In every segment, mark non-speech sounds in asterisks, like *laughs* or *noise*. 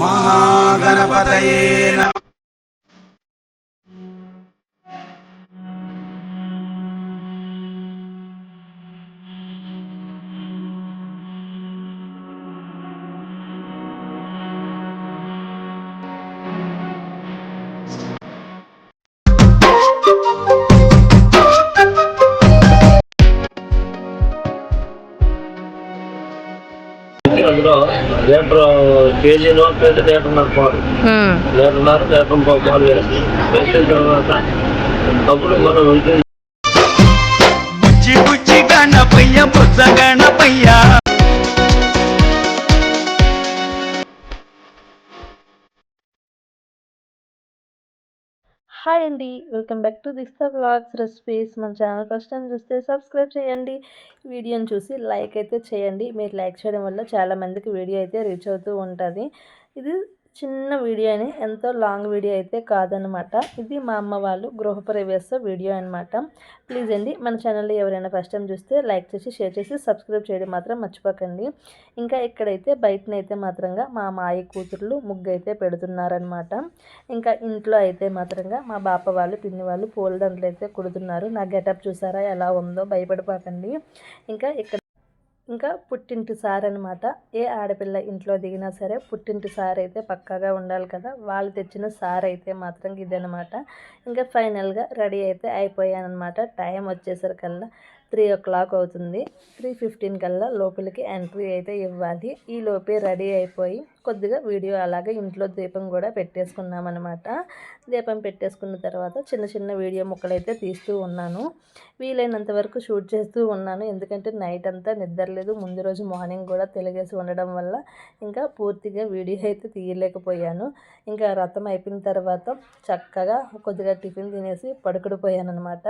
మహాగణపతయే note అయితే లీటర్న్నర పాలు లీటర్న్నర litre పాలు వేసి వేసిన తర్వాత అప్పుడు మనం బుజ్జి బుజ్జి గణపయ్య బుజ్జ గణపయ్య. హాయ్ అండి. వెల్కమ్ బ్యాక్ టు దిస్తా బ్లాగ్స్ రెసిపీస్. మన ఛానల్ ఫస్ట్ టైం చూస్తే సబ్స్క్రైబ్ చేయండి. వీడియోని చూసి లైక్ అయితే చేయండి. మీరు లైక్ చేయడం వల్ల చాలా మందికి వీడియో అయితే రీచ్ అవుతూ ఉంటుంది. ఇది చిన్న వీడియోని ఎంతో లాంగ్ వీడియో అయితే కాదనమాట ఇది మా అమ్మ వాళ్ళు గృహప్రవేశ వీడియో అనమాట ప్లీజ్ అండి మన ఛానల్లో ఎవరైనా ఫస్ట్ టైం చూస్తే లైక్ చేసి షేర్ చేసి సబ్స్క్రైబ్ చేయడం మాత్రం మర్చిపోకండి. ఇంకా ఇక్కడైతే బయటనైతే మాత్రంగా మా మాయ కూతుర్లు ముగ్గు అయితే పెడుతున్నారనమాట ఇంకా ఇంట్లో అయితే మాత్రంగా మా బాప వాళ్ళు పిన్ని వాళ్ళు పూలదండలు అయితే కుడుతున్నారు. నా గెటప్ చూసారా ఎలా ఉందో భయపడిపోకండి. ఇంకా ఇక్కడ ఇంకా పుట్టింటి సార్ అనమాట ఏ ఆడపిల్ల ఇంట్లో దిగినా సరే పుట్టింటి సార్ అయితే పక్కాగా ఉండాలి కదా. వాళ్ళు తెచ్చిన సార్ అయితే మాత్రం ఇదనమాట ఇంకా ఫైనల్గా రెడీ అయితే అయిపోయానమాట టైం వచ్చేసరికల్లా త్రీ ఓ క్లాక్ అవుతుంది. త్రీ ఫిఫ్టీన్ కల్లా లోపలికి ఎంట్రీ అయితే ఇవ్వాలి. ఈ లోపే రెడీ అయిపోయి కొద్దిగా వీడియో అలాగే ఇంట్లో దీపం కూడా పెట్టేసుకున్నాం అనమాట దీపం పెట్టేసుకున్న తర్వాత చిన్న చిన్న వీడియో ముక్కలు అయితే తీస్తూ ఉన్నాను. వీలైనంత వరకు షూట్ చేస్తూ ఉన్నాను. ఎందుకంటే నైట్ అంతా నిద్రలేదు ముందు రోజు మార్నింగ్ కూడా తెలిగేసి ఉండడం వల్ల ఇంకా పూర్తిగా వీడియో అయితే తీయలేకపోయాను. ఇంకా రథం అయిపోయిన తర్వాత చక్కగా కొద్దిగా టిఫిన్ తినేసి పడుకుడిపోయాను అనమాట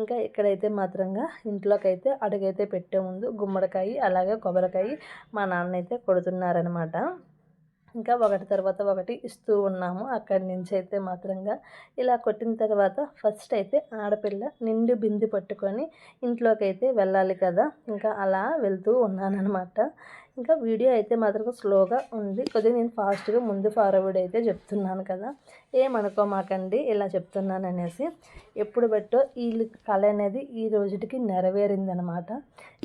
ఇంకా ఇక్కడైతే మాత్రంగా ఇంట్లోకైతే అడుగైతే పెట్టే ముందు గుమ్మడికాయ అలాగే కొబ్బరికాయ మా నాన్న అయితే కొడుతున్నారనమాట ఇంకా ఒకటి తర్వాత ఒకటి ఇస్తూ ఉన్నాము. అక్కడి నుంచి అయితే మాత్రంగా ఇలా కొట్టిన తర్వాత ఫస్ట్ అయితే ఆడపిల్ల నిండు బింది పట్టుకొని ఇంట్లోకి అయితే వెళ్ళాలి కదా. ఇంకా అలా వెళ్తూ ఉన్నానన్నమాట. ఇంకా వీడియో అయితే మాత్రం స్లోగా ఉంది. కొద్దిగా నేను ఫాస్ట్గా ముందు ఫార్వర్డ్ అయితే చెప్తున్నాను కదా. ఏమనుకోమాకండి ఇలా చెప్తున్నాను అనేసి ఎప్పుడు బట్టో ఈ కళ అనేది ఈ రోజుటికి నెరవేరిందనమాట.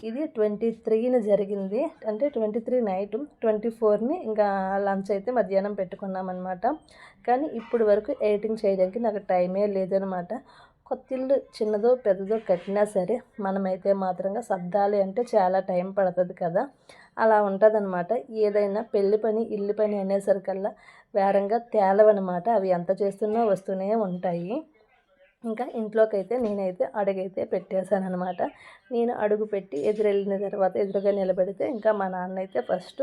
ఇది ట్వంటీ త్రీని జరిగింది. అంటే ట్వంటీ త్రీ నైట్ ట్వంటీ ఫోర్ని ఇంకా లంచ్ అయితే మధ్యాహ్నం పెట్టుకున్నామన్నమాట కానీ ఇప్పుడు వరకు ఎడిటింగ్ చేయడానికి నాకు టైమే లేదనమాట. కొత్తిల్లు చిన్నదో పెద్దదో కట్టినా సరే మనమైతే మాత్రంగా సర్దాలి అంటే చాలా టైం పడుతుంది కదా. అలా ఉంటుందన్నమాట. ఏదైనా పెళ్ళి పని ఇల్లు పని అనేసరికల్లా వేరంగా తేలవన్నమాట. అవి ఎంత చేస్తున్నా వస్తూనే ఉంటాయి. ఇంకా ఇంట్లోకైతే నేనైతే అడుగైతే పెట్టేశాను అనమాట నేను అడుగు పెట్టి ఎదురెళ్ళిన తర్వాత ఎదురుగా నిలబెడితే ఇంకా మా నాన్న అయితే ఫస్ట్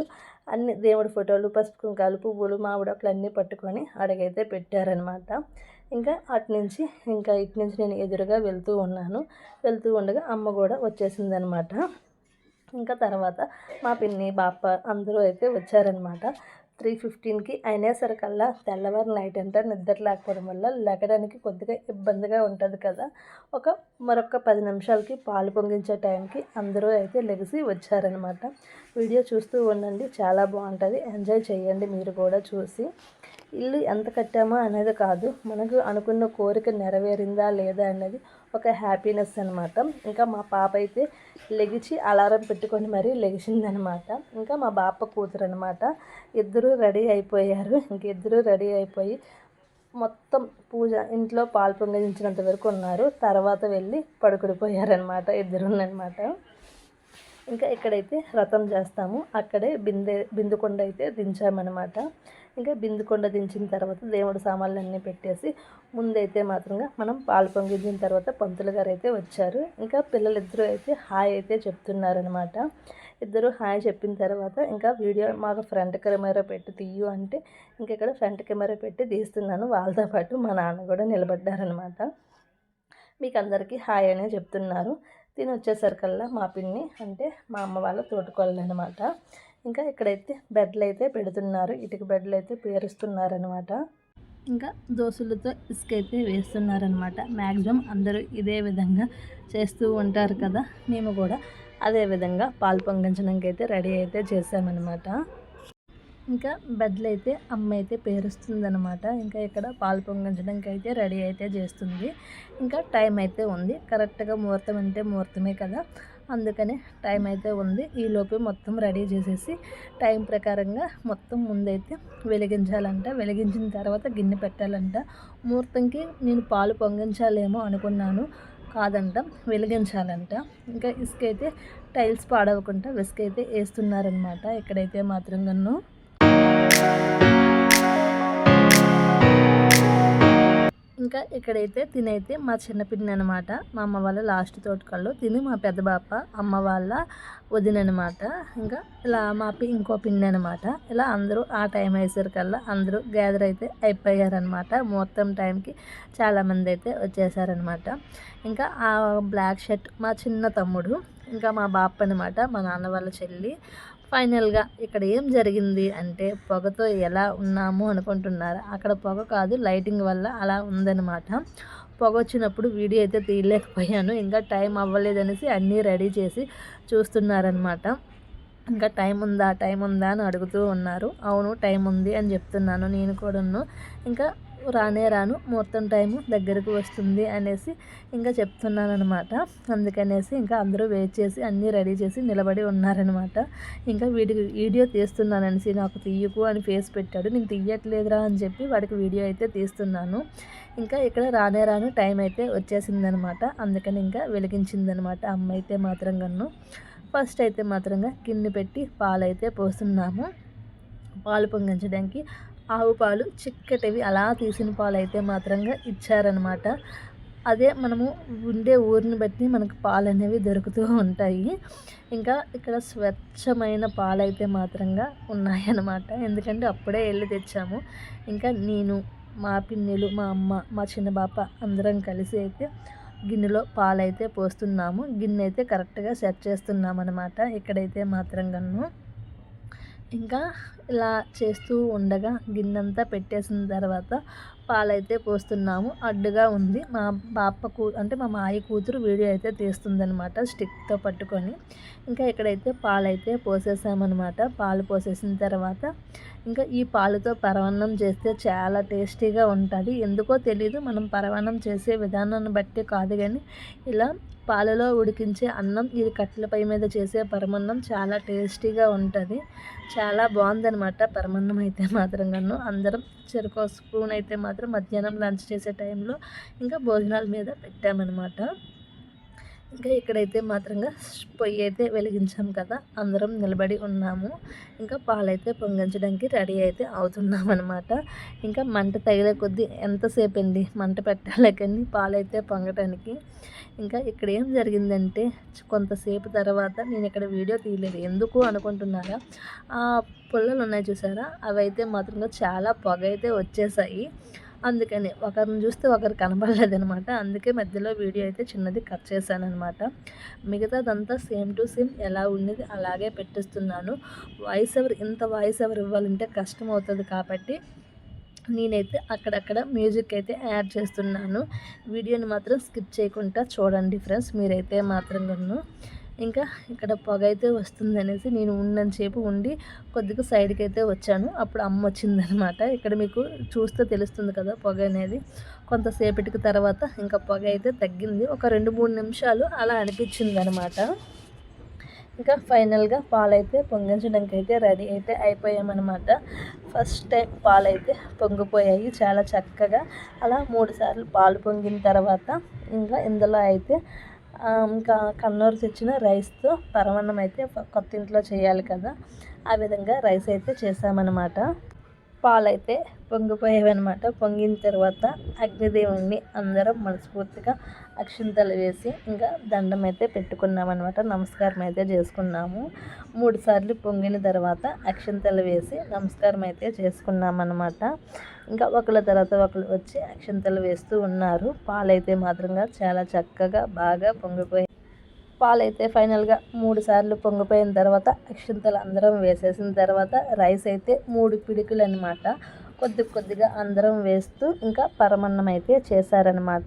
అన్ని దేవుడి ఫోటోలు పసుపు కుంకాలు పువ్వులు మామిడాకులు అన్నీ పట్టుకొని అడుగైతే పెట్టారనమాట ఇంకా అటు నుంచి ఇంకా ఇటు నుంచి నేను ఎదురుగా వెళ్తూ ఉన్నాను. వెళ్తూ ఉండగా అమ్మ కూడా వచ్చేసిందనమాట. ఇంకా తర్వాత మా పిన్ని బాప్ప అందరూ అయితే వచ్చారనమాట. త్రీ ఫిఫ్టీన్కి అయినేసరికల్లా తెల్లవారు నైట్ అంతా నిద్ర లేకపోవడం వల్ల లెగడానికి కొద్దిగా ఇబ్బందిగా ఉంటుంది కదా. ఒక మరొక పది నిమిషాలకి పాలు పొంగించే టైంకి అందరూ అయితే లెగిసి వచ్చారనమాట. వీడియో చూస్తూ ఉండండి చాలా బాగుంటుంది. ఎంజాయ్ చేయండి మీరు కూడా చూసి. ఇల్లు ఎంత కట్టామో అనేది కాదు. మనకు అనుకున్న కోరిక నెరవేరిందా లేదా అనేది ఒక హ్యాపీనెస్ అనమాట ఇంకా మా పాప అయితే లెగిచి అలారం పెట్టుకొని మరీ లెగిసిందనమాట ఇంకా మా బాప కూతురు అనమాట ఇద్దరు రెడీ అయిపోయారు. ఇంకిద్దరు రెడీ అయిపోయి మొత్తం పూజ ఇంట్లో పాలు పొంగించినంత వరకు ఉన్నారు. తర్వాత వెళ్ళి పడుకుడిపోయారనమాట ఇద్దరున్నమాట ఇంకా ఇక్కడైతే రథం చేస్తాము. అక్కడే బిందె బిందుకొండ అయితే దించామన్నమాట. ఇంకా బిందుకొండ దించిన తర్వాత దేవుడు సామాన్లు అన్నీ పెట్టేసి ముందైతే మాత్రంగా మనం పాలు పొంగించిన తర్వాత పంతులు గారు అయితే వచ్చారు. ఇంకా పిల్లలిద్దరూ అయితే హాయ్ అయితే చెప్తున్నారనమాట ఇద్దరు హాయ్ చెప్పిన తర్వాత ఇంకా వీడియో మాకు ఫ్రంట్ కెమెరా పెట్టి తీయు అంటే ఇంక ఇక్కడ ఫ్రంట్ కెమెరా పెట్టి తీస్తున్నాను. వాళ్ళతో పాటు మా నాన్న కూడా నిలబడ్డారనమాట మీకు అందరికీ హాయ్ అనే చెప్తున్నారు. తిని వచ్చేసరికల్లా మా పిన్ని అంటే మా అమ్మ వాళ్ళ తోటకోళ్ళు అనమాట ఇంకా ఇక్కడైతే బెడ్లు అయితే పెడుతున్నారు. ఇటుక బెడ్లు అయితే పేరుస్తున్నారనమాట ఇంకా దోశలతో ఇసుక అయితే వేస్తున్నారనమాట మ్యాక్సిమం అందరూ ఇదే విధంగా చేస్తూ ఉంటారు కదా. మేము కూడా అదే విధంగా పాలు పొంగించడానికి అయితే రెడీ అయితే చేసామన్నమాట ఇంకా బెడ్లు అయితే అమ్మ అయితే పేరుస్తుందనమాట ఇంకా ఇక్కడ పాలు పొంగించడానికి అయితే రెడీ అయితే చేస్తుంది. ఇంకా టైం అయితే ఉంది. కరెక్ట్గా ముహూర్తం అంటే ముహూర్తమే కదా. అందుకనే టైం అయితే ఉంది. ఈలోపు మొత్తం రెడీ చేసేసి టైం ప్రకారంగా మొత్తం ముందైతే వెలిగించాలంట. వెలిగించిన తర్వాత గిన్నె పెట్టాలంట. ముహూర్తంకి నేను పాలు పొంగించాలేమో అనుకున్నాను. కాదంట వెలిగించాలంట. ఇంకా ఇసుక అయితే టైల్స్ పాడవకుండా ఇసుక అయితే వేస్తున్నారనమాట ఇక్కడైతే మాత్రం నన్ను ఇంకా ఇక్కడైతే తినైతే మా చిన్న పిన్ని అనమాట మా అమ్మ వాళ్ళ లాస్ట్ తోటకల్లో తిని మా పెద్ద బాప అమ్మ వాళ్ళ వదినమాట ఇంకా ఇలా మా పి ఇంకో పిన్ని అనమాట ఇలా అందరూ ఆ టైం అయ్యేసరికల్లా అందరూ గ్యాదర్ అయితే అయిపోయారనమాట. మొత్తం టైంకి చాలామంది అయితే వచ్చేసారనమాట. ఇంకా ఆ బ్లాక్ షర్ట్ మా చిన్న తమ్ముడు ఇంకా మా బాప అనమాట మా నాన్న వాళ్ళ చెల్లి ఫైనల్గా ఇక్కడ ఏం జరిగింది అంటే పొగతో ఎలా ఉన్నాము అనుకుంటున్నారు. అక్కడ పొగ కాదు లైటింగ్ వల్ల అలా ఉందన్నమాట. పొగ వచ్చినప్పుడు వీడియో అయితే తీయలేకపోయాను. ఇంకా టైం అవ్వలేదనేసి అన్నీ రెడీ చేసి చూస్తున్నారనమాట ఇంకా టైం ఉందా టైం ఉందా అని అడుగుతూ ఉన్నారు. అవును టైం ఉంది అని చెప్తున్నాను నేను కూడాను. ఇంకా రానే రాను ముహూర్తం టైము దగ్గరకు వస్తుంది అనేసి ఇంకా చెప్తున్నాను అనమాట అందుకనేసి ఇంకా అందరూ వెయిట్ చేసి అన్నీ రెడీ చేసి నిలబడి ఉన్నారనమాట ఇంకా వీడికి వీడియో తీస్తున్నాననేసి నాకు తీయకు అని ఫేస్ పెట్టాడు. నేను తీయట్లేదురా అని చెప్పి వాడికి వీడియో అయితే తీస్తున్నాను. ఇంకా ఇక్కడ రానే రాను టైం అయితే వచ్చేసిందనమాట అందుకని ఇంకా వెలిగించిందనమాట అమ్మ అయితే మాత్రం గన్ను ఫస్ట్ అయితే మాత్రంగా గిన్నె పెట్టి పాలైతే పోస్తున్నాము. పాలు పొంగించడానికి ఆవు పాలు చిక్కటివి అలా తీసిన పాలు అయితే మాత్రంగా ఇచ్చారనమాట అదే మనము ఉండే ఊరిని బట్టి మనకు పాలు అనేవి దొరుకుతూ ఉంటాయి. ఇంకా ఇక్కడ స్వచ్ఛమైన పాలు అయితే మాత్రంగా ఉన్నాయన్నమాట. ఎందుకంటే అప్పుడే వెళ్ళి తెచ్చాము. ఇంకా నేను మా పిన్నెలు మా అమ్మ మా చిన్న బాప అందరం కలిసి అయితే గిన్నెలో పాలు అయితే పోస్తున్నాము. గిన్నె అయితే కరెక్ట్గా సెట్ చేస్తున్నాం అనమాట ఇక్కడైతే మాత్రంగాను. ఇంకా ఇలా చేస్తూ ఉండగా గిన్నెంతా పెట్టేసిన తర్వాత పాలైతే పోస్తున్నాము. అడ్డుగా ఉంది. మా బాప కూ అంటే మా మాయ కూతురు వీడియో అయితే తీస్తుందనమాట స్టిక్తో పట్టుకొని. ఇంకా ఇక్కడైతే పాలైతే పోసేసామన్నమాట. పాలు పోసేసిన తర్వాత ఇంకా ఈ పాలతో పరవన్నం చేస్తే చాలా టేస్టీగా ఉంటుంది. ఎందుకో తెలీదు మనం పరవన్నం చేసే విధానాన్ని బట్టి కాదు కానీ ఇలా పాలలో ఉడికించే అన్నం ఇది కట్టెల పై మీద చేసే పరమన్నం చాలా టేస్టీగా ఉంటుంది. చాలా బాగుందనమాట పరమన్నం అయితే మాత్రం కన్ను అందరం చెరుకు స్పూన్ అయితే మాత్రం మధ్యాహ్నం లంచ్ చేసే టైంలో ఇంకా భోజనాల మీద పెట్టామన్నమాట. ఇంకా ఇక్కడైతే మాత్రంగా పొయ్యి అయితే వెలిగించాం కదా. అందరం నిలబడి ఉన్నాము. ఇంకా పాలైతే పొంగించడానికి రెడీ అయితే అవుతున్నాం అనమాట ఇంకా మంట తగిలే కొద్దీ ఎంతసేపు అండి మంట పెట్టాలి కానీ పాలైతే పొంగటానికి. ఇంకా ఇక్కడ ఏం జరిగిందంటే కొంతసేపు తర్వాత నేను ఇక్కడ వీడియో తీయలేదు. ఎందుకు అనుకుంటున్నారా? ఆ పుల్లలు ఉన్నాయి చూసారా? అవి అయితే మాత్రంగా చాలా పొగ అయితే వచ్చేసాయి. అందుకని ఒకరిని చూస్తే ఒకరు కనబడలేదనమాట అందుకే మధ్యలో వీడియో అయితే చిన్నది కట్ చేశానమాట మిగతాదంతా సేమ్ టు సేమ్ ఎలా ఉండేది అలాగే పెట్టిస్తున్నాను. వాయిస్ ఎవరు ఇంత వాయిస్ ఎవరు ఇవ్వాలంటే కష్టం అవుతుంది కాబట్టి నేనైతే అక్కడక్కడ మ్యూజిక్ అయితే యాడ్ చేస్తున్నాను. వీడియోని మాత్రం స్కిప్ చేయకుండా చూడండి ఫ్రెండ్స్ మీరైతే మాత్రం నన్ను ఇంకా ఇక్కడ పొగ అయితే వస్తుంది అనేసి నేను ఉన్నంతసేపు ఉండి కొద్దిగా సైడ్కి అయితే వచ్చాను. అప్పుడు అమ్మ వచ్చిందనమాట ఇక్కడ మీకు చూస్తే తెలుస్తుంది కదా పొగ అనేది. కొంతసేపటికి తర్వాత ఇంకా పొగ అయితే తగ్గింది. ఒక రెండు మూడు నిమిషాలు అలా అనిపించింది అనమాట ఇంకా ఫైనల్గా పాలైతే పొంగించడానికి అయితే రెడీ అయితే అయిపోయామన్నమాట. ఫస్ట్ టైం పాలైతే పొంగిపోయాయి చాలా చక్కగా. అలా మూడు సార్లు పాలు పొంగిన తర్వాత ఇంకా ఇందులో అయితే ఇంకా కన్నూరు తెచ్చిన రైస్తో పరమాన్నం అయితే కొత్త ఇంట్లో చేయాలి కదా. ఆ విధంగా రైస్ అయితే చేసామన్నమాట పాలైతే పొంగిపోయేవన్నమాట. పొంగిన తర్వాత అగ్నిదేవుణ్ణి అందరం మనస్ఫూర్తిగా అక్షింతలు వేసి ఇంకా దండం అయితే పెట్టుకున్నామన్నమాట. నమస్కారం అయితే చేసుకున్నాము. మూడు సార్లు పొంగిన తర్వాత అక్షింతలు వేసి నమస్కారం అయితే చేసుకున్నామన్నమాట. ఇంకా ఒకళ్ళ తర్వాత ఒకళ్ళు వచ్చి అక్షింతలు వేస్తూ ఉన్నారు. పాలైతే మాత్రంగా చాలా చక్కగా బాగా పొంగిపోయి పాలైతే ఫైనల్గా మూడు సార్లు పొంగిపోయిన తర్వాత అక్షింతలు అందరం వేసేసిన తర్వాత రైస్ అయితే మూడు పిడుకులు అనమాట కొద్ది కొద్దిగా అందరం వేస్తూ ఇంకా పరమన్నం అయితే చేశారనమాట.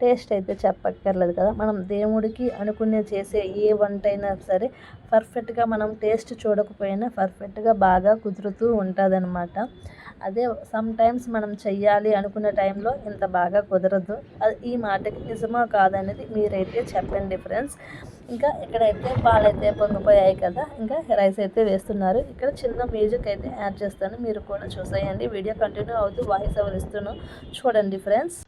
టేస్ట్ అయితే చెప్పక్కర్లేదు కదా. మనం దేవుడికి అనుకునే చేసే ఏ వంట అయినా సరే పర్ఫెక్ట్గా మనం టేస్ట్ చూడకపోయినా పర్ఫెక్ట్గా బాగా కుదురుతూ ఉంటుందన్నమాట. అదే సమ్ టైమ్స్ మనం చెయ్యాలి అనుకున్న టైంలో ఇంత బాగా కుదరదు. అది ఈ మాటకి నిజమా కాదనేది మీరైతే చెప్పండి ఫ్రెండ్స్. ఇంకా ఇక్కడైతే పాలైతే పొంగిపోయాయి కదా. ఇంకా రైస్ అయితే వేస్తున్నారు. ఇక్కడ చిన్న మ్యూజిక్ అయితే యాడ్ చేస్తాను. మీరు కూడా చూసేయండి. వీడియో కంటిన్యూ అవుతూ వాయిస్ ఎవరు ఇస్తున్నాను చూడండి ఫ్రెండ్స్.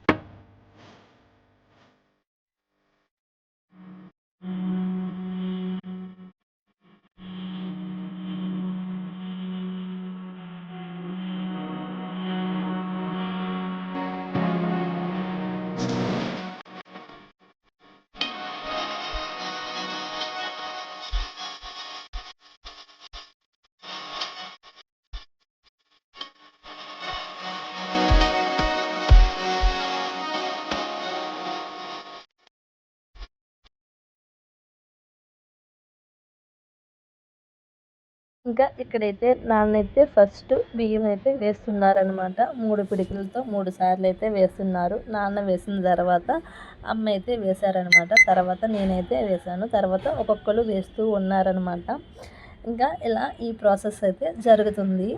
ఇంకా ఇక్కడైతే నాన్నైతే ఫస్ట్ బియ్యం అయితే వేస్తున్నారనమాట మూడు పిడికిలతో మూడు సార్లు అయితే వేస్తున్నారు. నాన్న వేసిన తర్వాత అమ్మ అయితే వేశారనమాట తర్వాత నేనైతే వేశాను. తర్వాత ఒక్కొక్కరు వేస్తూ ఉన్నారనమాట ఇంకా ఇలా ఈ ప్రాసెస్ అయితే జరుగుతుంది.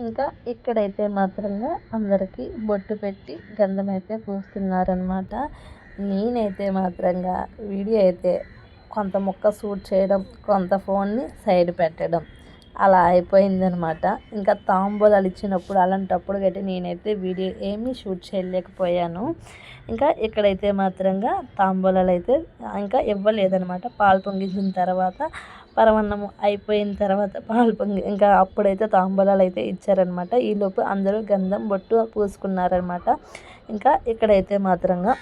ఇంకా ఇక్కడైతే మాత్రంగా అందరికీ బొట్టు పెట్టి గంధం అయితే పూస్తున్నారనమాట నేనైతే మాత్రంగా వీడియో అయితే కొంత ముక్క షూట్ చేయడం కొంత ఫోన్ని సైడ్ పెట్టడం అలా అయిపోయిందనమాట ఇంకా తాంబూలాలు ఇచ్చినప్పుడు అలాంటప్పుడు గట్టి నేనైతే వీడియో ఏమీ షూట్ చేయలేకపోయాను. ఇంకా ఇక్కడైతే మాత్రంగా తాంబూలాలు అయితే ఇంకా ఇవ్వలేదనమాట పాలు పొంగించిన తర్వాత పరమన్నం అయిపోయిన తర్వాత పాలు పొంగి ఇంకా అప్పుడైతే తాంబూలాలు అయితే ఇచ్చారనమాట ఈలోపు అందరూ గంధం బొట్టు పూసుకున్నారనమాట ఇంకా ఇక్కడైతే మాత్రంగా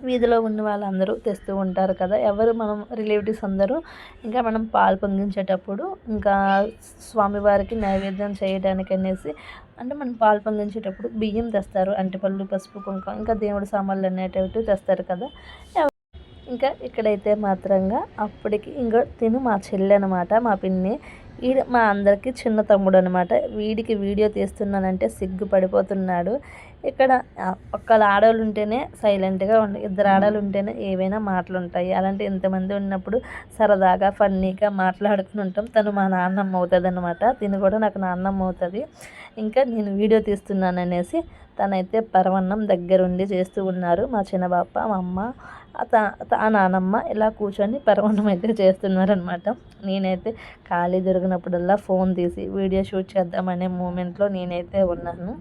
వీధిలో ఉన్న వాళ్ళందరూ తెస్తూ ఉంటారు కదా. ఎవరు మనం రిలేటివ్స్ అందరూ ఇంకా మనం పాలు పొంగించేటప్పుడు ఇంకా స్వామివారికి నైవేద్యం చేయడానికి అనేసి అంటే మనం పాలు పొంగించేటప్పుడు బియ్యం తెస్తారు అంటిపళ్ళు పసుపు కుంకుమ ఇంకా దేవుడి సామాన్లు అనేటివి తెస్తారు కదా. ఇంకా ఇక్కడైతే మాత్రంగా అప్పటికి ఇంకా తిను మా చెల్లి అనమాట మా పిన్ని. వీడు మా అందరికీ చిన్న తమ్ముడు అనమాట వీడికి వీడియో తీస్తున్నానంటే సిగ్గుపడిపోతున్నాడు. ఇక్కడ ఆ, ఒక్కళ్ళ ఆడవాళ్ళు ఉంటేనే సైలెంట్గా ఉండి ఇద్దరు ఆడవాళ్ళు ఉంటేనే ఏవైనా మాటలు ఉంటాయి అలాంటి ఇంతమంది ఉన్నప్పుడు సరదాగా ఫన్నీగా మాట్లాడుకుని ఉంటాం తను మా నాన్నమ్మ అవుతుంది అనమాట తిని కూడా నాకు నాన్నమ్మ అవుతుంది. ఇంకా నేను వీడియో తీస్తున్నాను అనేసి తనైతే పరవన్నం దగ్గరుండి చేస్తూ ఉన్నారు. మా చిన్నబాప మా అమ్మ ఆ త- నానమ్మ ఇలా కూర్చొని పరవన్నం అయితే చేస్తున్నారనమాట నేనైతే ఖాళీ దొరికినప్పుడల్లా ఫోన్ తీసి వీడియో షూట్ చేద్దామనే మూమెంట్లో నేనైతే ఉన్నాను.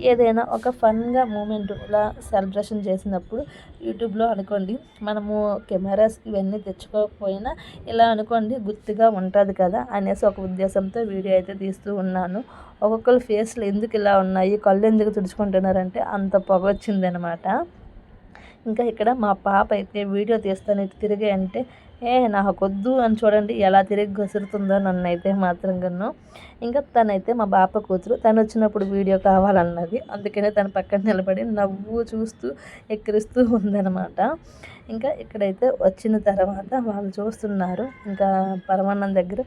ఏదైనా ఒక ఫన్గా మూమెంట్ ఇలా సెలబ్రేషన్ చేసినప్పుడు యూట్యూబ్లో అనుకోండి మనము కెమెరాస్ ఇవన్నీ తెచ్చుకోకపోయినా ఇలా అనుకోండి గుర్తుగా ఉంటుంది కదా అనేసి ఒక ఉద్దేశంతో వీడియో అయితే తీస్తూ ఉన్నాను. ఒక్కొక్కరు ఫేస్లు ఎందుకు ఇలా ఉన్నాయి కళ్ళు ఎందుకు తుడుచుకుంటున్నారంటే అంత పొగ వచ్చిందనమాట ఇంకా ఇక్కడ మా పాప అయితే వీడియో తీస్తాను ఇటు తిరిగి అంటే ఏ నాకొద్దు అని చూడండి ఎలా తిరిగి గసురుతుందో నన్ను అయితే మాత్రం కన్ను. ఇంకా తనైతే మా బాప కూతురు తను వచ్చినప్పుడు వీడియో కావాలన్నది. అందుకనే తన పక్కన నిలబడి నవ్వు చూస్తూ ఎక్కిరిస్తూ ఉందన్నమాట. ఇంకా ఇక్కడైతే వచ్చిన తర్వాత వాళ్ళు చూస్తున్నారు. ఇంకా పరమాన్నం దగ్గర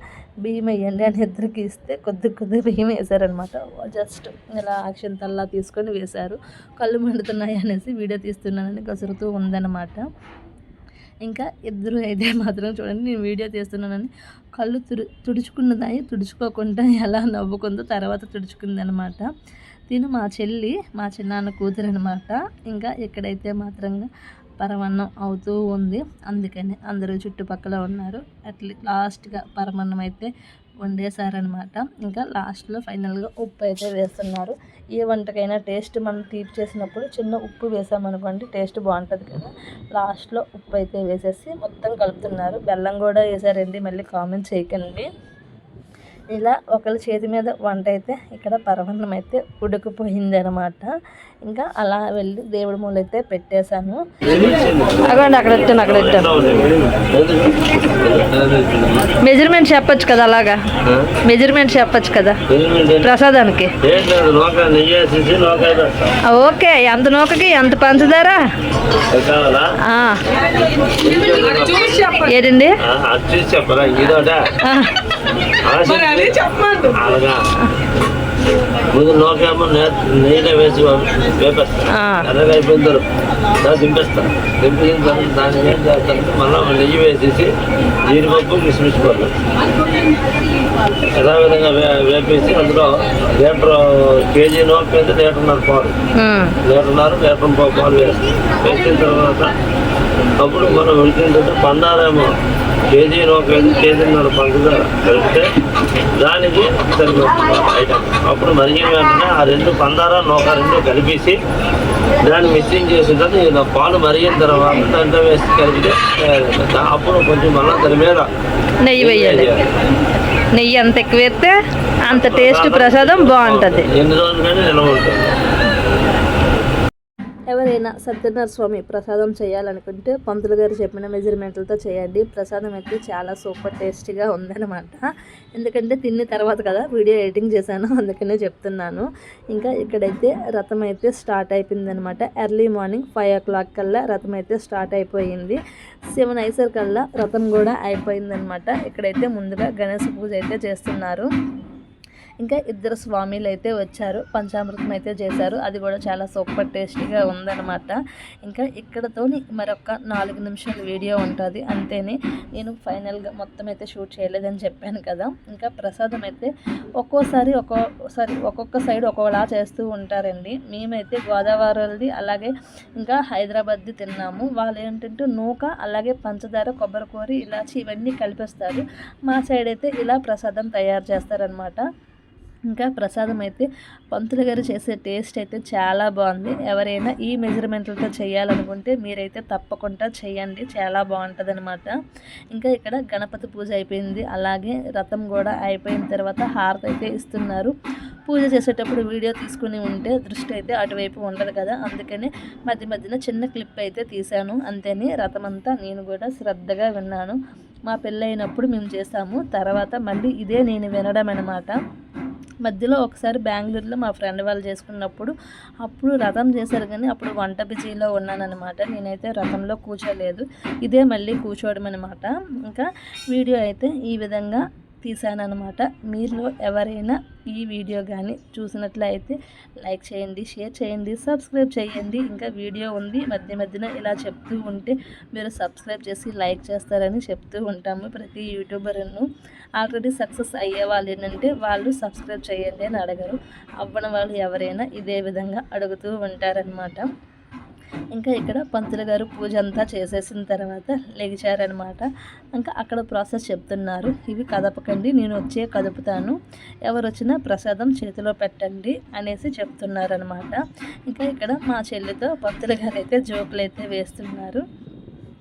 బియ్యం వేయండి అని ఇద్దరికి ఇస్తే కొద్ది కొద్ది బియ్యం వేశారనమాట జస్ట్ ఇలా అక్షంతల్లా తీసుకొని వేశారు. కళ్ళు మండుతున్నాయి అనేసి వీడియో తీస్తున్నానని గసురుతూ ఉందన్నమాట. ఇంకా ఇద్దరు అయితే *laughs* మాత్రం చూడండి నేను వీడియో తీస్తున్నానని కళ్ళు తుడు తుడుచుకున్నదాన్ని తుడుచుకోకుండా ఎలా నవ్వుకుందో తర్వాత తుడుచుకుంది అనమాట తిను మా చెల్లి మా చిన్నాన్న కూతురు అనమాట ఇంకా ఇక్కడైతే మాత్రంగా పరమన్నం అవుతూ ఉంది. అందుకని అందరూ చుట్టుపక్కల ఉన్నారు. అట్లా లాస్ట్గా పరమన్నం అయితే వండేశారనమాట. ఇంకా లాస్ట్లో ఫైనల్గా ఉప్పు అయితే వేస్తున్నారు. ఏ వంటకైనా టేస్ట్ మనం తీపి చేసినప్పుడు చిన్న ఉప్పు వేసామనుకోండి టేస్ట్ బాగుంటుంది కదా. లాస్ట్లో ఉప్పు అయితే వేసేసి మొత్తం కలుపుతున్నారు. బెల్లం కూడా వేసారండి మళ్ళీ కామెంట్ చేయకండి. ఇలా ఒకళ్ళ చేతి మీద వంట అయితే ఇక్కడ పరమాన్నం అయితే ఉడికిపోయింది అనమాట ఇంకా అలా వెళ్ళి దేవుడి మూల అయితే పెట్టేశాను. అగోండి అక్కడ పెట్టాను అక్కడ పెట్టాను మెజర్మెంట్ చెప్పొచ్చు కదా అలాగా? మెజర్మెంట్ చెప్పొచ్చు కదా? ప్రసాదానికి? ఓకే ఎంత నూకకి ఎంత పంచదార. ఏంటండి ఆ, అలాగా? ముందు నూకేమో నెయ్యిలో వేసి వేపేస్తా. ఆ. ఎర్రగా అయిపోయిన తర్వాత దాన్ని దింపేస్తా. దింపేసిన తర్వాత దాన్ని ఏం చేస్తానంటే మళ్ళీ నెయ్యి వేసేసి జీడిపప్పు కిస్మిస్ పళ్ళు. యథావిధంగా వే వేపేసి అందులో లీటర్ కేజీ నూక అయితే లీటర్న్నర పాలు. లీటర్న్నర లీటర్ పాలు వేసి వేసిన తర్వాత అప్పుడు మనం ఉడికిందంటే పందారేమో కేజీ నూక అయితే కేజీన్నర పంచదార కలిపితే దానికి ఐటమ్ అప్పుడు మరిగిన వెంటనే ఆ రెండు పందార నూక రెండు కలిపేసి దాన్ని మిక్సింగ్ చేసిన తర్వాత పాలు మరిగిన తర్వాత దాంట్లో వేసి కలిపితే. అప్పుడు కొంచెం మళ్ళీ దాని మీద నెయ్యి వేయాలి. నెయ్యి అంత ఎక్కువ వేస్తే అంత టేస్ట్ ప్రసాదం బాగుంటుంది. ఎన్ని రోజులైనా నిల్వ ఉంటుంది. ఎవరైనా సత్యనారాయణ స్వామి ప్రసాదం చేయాలనుకుంటే పంతులు గారు చెప్పిన మెజర్మెంట్లతో చేయండి. ప్రసాదం అయితే చాలా సూపర్ టేస్టీగా ఉందన్నమాట. ఎందుకంటే తిన్న తర్వాత కదా వీడియో ఎడిటింగ్ చేశాను అందుకనే చెప్తున్నాను. ఇంకా ఇక్కడైతే రథం అయితే స్టార్ట్ అయిపోయింది అనమాట early morning five o'clock కల్లా రథం అయితే స్టార్ట్ అయిపోయింది. సెవెన్ ఐసర్ కల్లా రథం కూడా అయిపోయిందనమాట ఇక్కడైతే ముందుగా గణేష్ పూజ అయితే చేస్తున్నారు. ఇంకా ఇద్దరు స్వామిలు అయితే వచ్చారు పంచామృతం అయితే చేశారు. అది కూడా చాలా సూపర్ టేస్టీగా ఉందన్నమాట. ఇంకా ఇక్కడతోని మరొక నాలుగు నిమిషాల వీడియో ఉంటుంది. అంతేనే నేను ఫైనల్గా మొత్తం అయితే షూట్ చేయలేదని చెప్పాను కదా. ఇంకా ప్రసాదం అయితే ఒక్కోసారి ఒక్కోసారి ఒక్కొక్క సైడ్ ఒక్కోలా చేస్తూ ఉంటారండి. మేమైతే గోదావరిది అలాగే ఇంకా హైదరాబాద్ది తిన్నాము. వాళ్ళు ఏంటంటే నూక అలాగే పంచదార కొబ్బరికూరి ఇలాచి ఇవన్నీ కలిపేస్తారు. మా సైడ్ అయితే ఇలా ప్రసాదం తయారు చేస్తారనమాట ఇంకా ప్రసాదం అయితే పంతులు గారు చేసే టేస్ట్ అయితే చాలా బాగుంది. ఎవరైనా ఈ మెజర్మెంట్లతో చేయాలనుకుంటే మీరైతే తప్పకుండా చేయండి. చాలా బాగుంటుంది అనమాట ఇంకా ఇక్కడ గణపతి పూజ అయిపోయింది. అలాగే రథం కూడా అయిపోయిన తర్వాత హారతి అయితే ఇస్తున్నారు. పూజ చేసేటప్పుడు వీడియో తీసుకుని ఉంటే దృష్టి అయితే అటువైపు ఉండదు కదా. అందుకని మధ్య మధ్యన చిన్న క్లిప్ అయితే తీశాను. అంతేని రథం అంతా నేను కూడా శ్రద్ధగా విన్నాను. మా పెళ్ళైనప్పుడు మేము చేసాము. తర్వాత మళ్ళీ ఇదే నేను వినడం అనమాట మధ్యలో ఒకసారి బెంగళూరులో మా ఫ్రెండ్ వాళ్ళు చేసుకున్నప్పుడు అప్పుడు రథం చేశారు కానీ అప్పుడు వంట బిజీలో ఉన్నానన్నమాట నేనైతే రథంలో కూర్చోలేదు. ఇదే మళ్ళీ కూర్చోవడం అనమాట ఇంకా వీడియో అయితే ఈ విధంగా తీసానమాట మీలో ఎవరైనా ఈ వీడియో కానీ చూసినట్లయితే లైక్ చేయండి షేర్ చేయండి సబ్స్క్రైబ్ చేయండి. ఇంకా వీడియో ఉంది. మధ్య మధ్యన ఇలా చెప్తూ ఉంటే మీరు సబ్స్క్రైబ్ చేసి లైక్ చేస్తారని చెప్తూ ఉంటాము ప్రతి యూట్యూబర్ను. ఆల్రెడీ సక్సెస్ అయ్యే వాళ్ళు ఏంటంటే వాళ్ళు సబ్స్క్రైబ్ చేయండి అని అడగరు. అవ్వని వాళ్ళు ఎవరైనా ఇదే విధంగా అడుగుతూ ఉంటారనమాట ఇంకా ఇక్కడ పంతులు గారు పూజ అంతా చేసేసిన తర్వాత లెగిచారనమాట ఇంకా అక్కడ ప్రాసెస్ చెప్తున్నారు. ఇవి కదపకండి నేను వచ్చే కదుపుతాను. ఎవరు వచ్చినా ప్రసాదం చేతిలో పెట్టండి అనేసి చెప్తున్నారనమాట ఇంకా ఇక్కడ మా చెల్లితో పంతులు గారు అయితే జోకులు అయితే వేస్తున్నారు.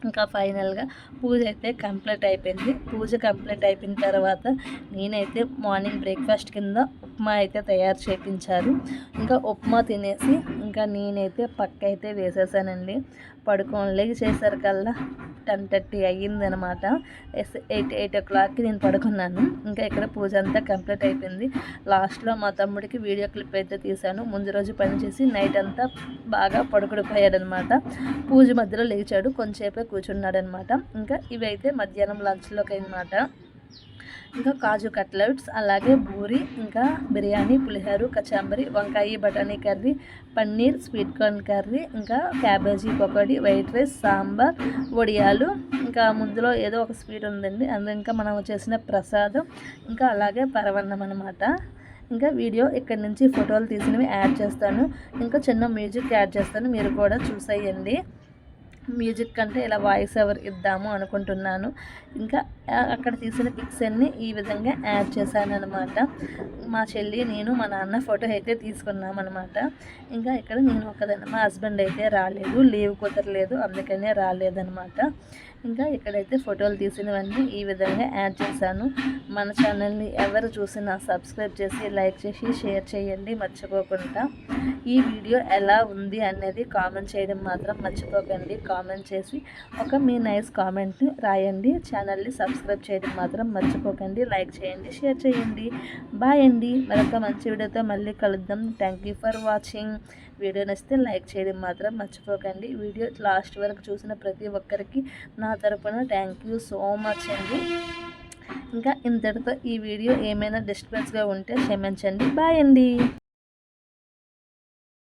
ఇంకా ఫైనల్గా పూజ అయితే కంప్లీట్ అయిపోయింది. పూజ కంప్లీట్ అయిపోయిన తర్వాత నేనైతే మార్నింగ్ బ్రేక్ఫాస్ట్ కింద ఉప్మా అయితే తయారు చేయించారు ఇంకా ఉప్మా తినేసి ఇంకా నేనైతే పక్క అయితే వేసేసానండి. పడుకోని లేచి కల్లా టెన్ థర్టీ అయ్యిందనమాట. ఎయిట్ ఎయిట్ ఓ క్లాక్కి నేను పడుకున్నాను. ఇంకా ఇక్కడ పూజ అంతా కంప్లీట్ అయిపోయింది. లాస్ట్లో మా తమ్ముడికి వీడియో క్లిప్ అయితే తీశాను. ముందు రోజు పనిచేసి నైట్ అంతా బాగా పడుకుడిపోయాడనమాట. పూజ మధ్యలో లేచాడు. కొంచెంసేపే కూర్చున్నాడనమాట. ఇంకా ఇవైతే మధ్యాహ్నం లంచ్లోకి అనమాట ఇంకా కాజు కట్లెట్స్ అలాగే పూరి ఇంకా బిర్యానీ పులిహోర కచాంబరి వంకాయ బఠానీ curry paneer sweet corn curry ఇంకా cabbage pakodi white rice sambar వడియాలు. ఇంకా ముందులో ఏదో ఒక స్వీట్ ఉందండి. అందులో ఇంకా మనం చేసిన ప్రసాదం ఇంకా అలాగే పరవన్నం అనమాట ఇంకా వీడియో ఇక్కడ నుంచి ఫోటోలు తీసినవి యాడ్ చేస్తాను. ఇంకా చిన్న మ్యూజిక్ యాడ్ చేస్తాను. మీరు కూడా చూసేయండి. మ్యూజిక్ కంటే ఇలా వాయిస్ ఓవర్ ఇద్దాము అనుకుంటున్నాను. ఇంకా అక్కడ తీసిన పిక్స్ అన్ని ఈ విధంగా యాడ్ చేశాను అనమాట మా చెల్లి నేను మా నాన్న ఫోటో అయితే తీసుకున్నాం అనమాట ఇంకా ఇక్కడ నేను ఒకదాన్ని మా హస్బెండ్ అయితే రాలేదు లీవ్ కుదరలేదు అందుకనే రాలేదనమాట ఇంకా ఇక్కడైతే ఫోటోలు తీసినవన్నీ ఈ విధంగా యాడ్ చేశాను. మన ఛానల్ని ఎవరు చూసినా సబ్స్క్రైబ్ చేసి లైక్ చేసి షేర్ చేయండి మర్చిపోకుండా. ఈ వీడియో ఎలా ఉంది అనేది కామెంట్ చేయడం మాత్రం మర్చిపోకండి. కామెంట్ చేసి ఒక మీ నైస్ కామెంట్ని రాయండి. ఛానల్ని సబ్స్క్రైబ్ చేయడం మాత్రం మర్చిపోకండి. లైక్ చేయండి షేర్ చేయండి. బాయ్ అండి. మరొక మంచి వీడియోతో మళ్ళీ కలుద్దాం. Thank you for watching video నచ్చితే లైక్ చేయడం మాత్రం మర్చిపోకండి. వీడియో లాస్ట్ వరకు చూసిన ప్రతి ఒక్కరికి నా తరపున థ్యాంక్ యూ సో మచ్ అండి. ఇంకా ఇంతటితో ఈ వీడియో ఏమైనా డిస్టర్బెన్స్గా ఉంటే క్షమించండి. బాయ్ అండి.